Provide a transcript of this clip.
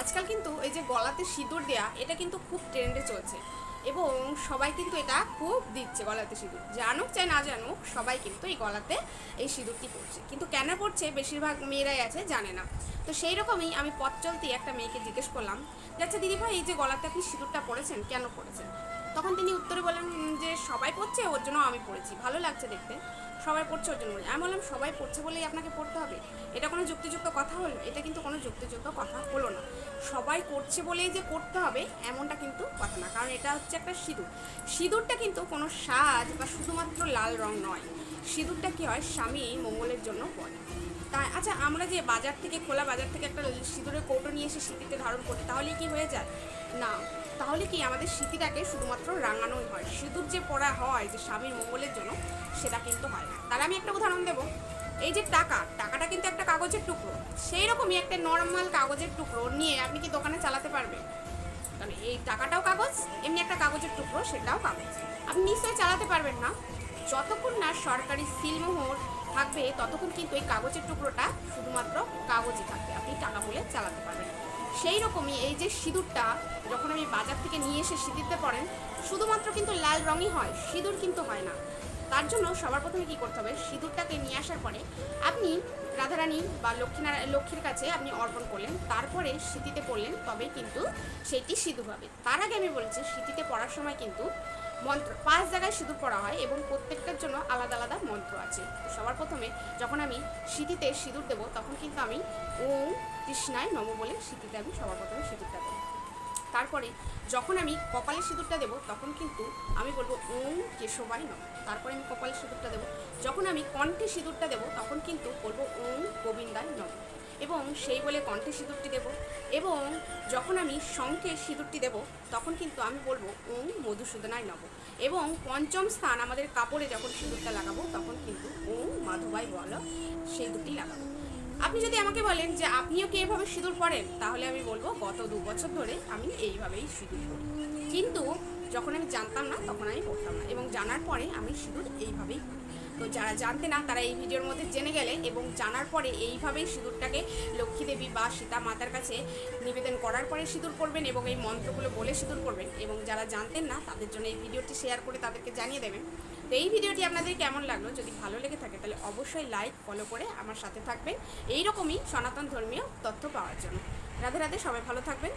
আজকাল কিন্তু এই যে গলাতে সিঁদুর দেয়া, এটা কিন্তু খুব ট্রেন্ডে চলছে। এবং সবাই কিন্তু এটা খুব দিচ্ছে গলাতে সিঁদুর। জানুক চাই না জানুক, সবাই কিন্তু এই গলাতে এই সিঁদুরটি পড়ছে কিন্তু কেন পড়ছে বেশিরভাগ মেয়েরাই আছে, জানে না। তো সেই রকমই আমি পথ চলতে একটা মেয়েকে জিজ্ঞেস করলাম আচ্ছা দিদিভাই এই যে গলাতে আপনি সিঁদুরটা পড়েছেন কেন পড়েছেন তখন তিনি উত্তরে বললেন যে সবাই পড়ছে ওর জন্য আমি পড়েছি ভালো লাগছে দেখতে। সবাই পড়ছে ওর জন্য। আমি বললাম, সবাই পড়ছে বলেই আপনাকে পড়তে হবে? এটা কোনো যুক্তিযুক্ত কথা হলো? এটা কিন্তু কোনো যুক্তিযুক্ত কথা হলো না। সবাই করছে বলেই যে করতে হবে, এমনটা কিন্তু কথা না। কারণ এটা হচ্ছে একটা সিঁদুর। সিঁদুরটা কিন্তু কোনো সাজ বা শুধুমাত্র লাল রং নয়। সিঁদুরটা কি হয়? স্বামী মঙ্গলের জন্য পড়ে তাই আচ্ছা আমরা যে বাজার থেকে, খোলা বাজার থেকে একটা সিঁদুরের কৌটো নিয়ে এসে স্মৃতিতে ধারণ করি তাহলে কি হয়ে যায়? না। তাহলে কি আমাদের স্মৃতিটাকে শুধুমাত্র রাঙানোই হয়। সিঁদুর যে পড়া হয় যে স্বামীর মঙ্গলের জন্য, সেটা কিন্তু হয় না। তাহলে আমি একটা উদাহরণ দেবো। এই যে টাকা, টাকাটা কিন্তু একটা কাগজের টুকরো। সেই রকমই একটা নর্মাল কাগজের টুকরো নিয়ে আপনি কি দোকানে চালাতে পারবেন? কারণ এই টাকাটাও কাগজ, এমনি একটা কাগজের টুকরো সেটাও কাগজ। আপনি নিশ্চয়ই চালাতে পারবেন না। যতক্ষণ না সরকারি সিলমোহর থাকবে, ততক্ষণ কিন্তু এই কাগজের টুকরোটা শুধুমাত্র কাগজই থাকবে। আপনি টাকা বলে চালাতে পারবেন। সেই রকমই এই যে সিঁদুরটা, যখন আমি বাজার থেকে নিয়ে এসে সিঁদুরতে পড়েন শুধুমাত্র কিন্তু লাল রঙই হয়, সিঁদুর কিন্তু হয় না। তার জন্য সবার প্রথমে কী করতে হবে? সিঁদুরটাকে নিয়ে আসার পরে আপনি রাধারানী বা লক্ষ্মীনারায়ণ লক্ষ্মীর কাছে আপনি অর্পণ করলেন, তারপরে স্মৃতিতে পড়লেন, তবেই কিন্তু সেটি সিঁদুর হবে। তার আগে আমি বলেছি স্মৃতিতে পড়ার সময় কিন্তু মন্ত্র, পাঁচ জায়গায় সিঁদুর পড়া হয় এবং প্রত্যেকটার জন্য আলাদা আলাদা মন্ত্র আছে। সবার প্রথমে যখন আমি স্মৃতিতে সিঁদুর দেবো, তখন কিন্তু আমি ওম কৃষ্ণায় নম বলে স্মৃতিতে আমি সবার প্রথমে সিঁদুরটা দেবো। তারপরে যখন আমি কপালে সিঁদুরটা দেবো, তখন কিন্তু আমি বলব ওম কেশবাই নম। তারপরে আমি কপালে সিঁদুরটা দেবো। যখন আমি কণ্ঠে সিঁদুরটা দেবো, তখন কিন্তু বলব ওম গোবিন্দায় নম। এবং সেই বলে কণ্ঠে সিঁদুরটি দেবো। এবং যখন আমি শঙ্খে সিঁদুরটি দেবো, তখন কিন্তু আমি বলব ওম মধুসূদনায় নব এবং পঞ্চম স্থান আমাদের কাপড়ে যখন সিঁদুরটা লাগাবো, তখন কিন্তু ওম মাধবাই বলো সেই দুটি লাগাবো। আপনি যদি আমাকে বলেন যে আপনিও কি এভাবে সিঁদুর পরেন, তাহলে আমি বলব গত দু বছর ধরে আমি এইভাবেই সিঁদুর পরি। কিন্তু যখন আমি জানতাম না, তখন আমি পড়তাম না এবং জানার পরে আমি সিঁদুর এইভাবেই তো যারা জানতে না, তারা এই ভিডিওর মধ্যে জেনে গেলে এবং জানার পরে এইভাবেই সিঁদুরটাকে লক্ষ্মী দেবী বা সীতা মাতার কাছে নিবেদন করার পরে সিঁদুর করবেন এবং এই মন্ত্রগুলো বলে সিঁদুর করবেন এবং যারা জানতেন না, তাদের জন্য এই ভিডিওটি শেয়ার করে তাদেরকে জানিয়ে দেবেন। তো এই ভিডিওটি আপনাদের কেমন লাগল? যদি ভালো লেগে থাকে, তাহলে অবশ্যই লাইক ফলো করে আমার সাথে থাকবেন। এই রকমই সনাতন ধর্মীয় তথ্য পাওয়ার জন্য। রাধে রাধে, সবাই ভালো থাকবেন।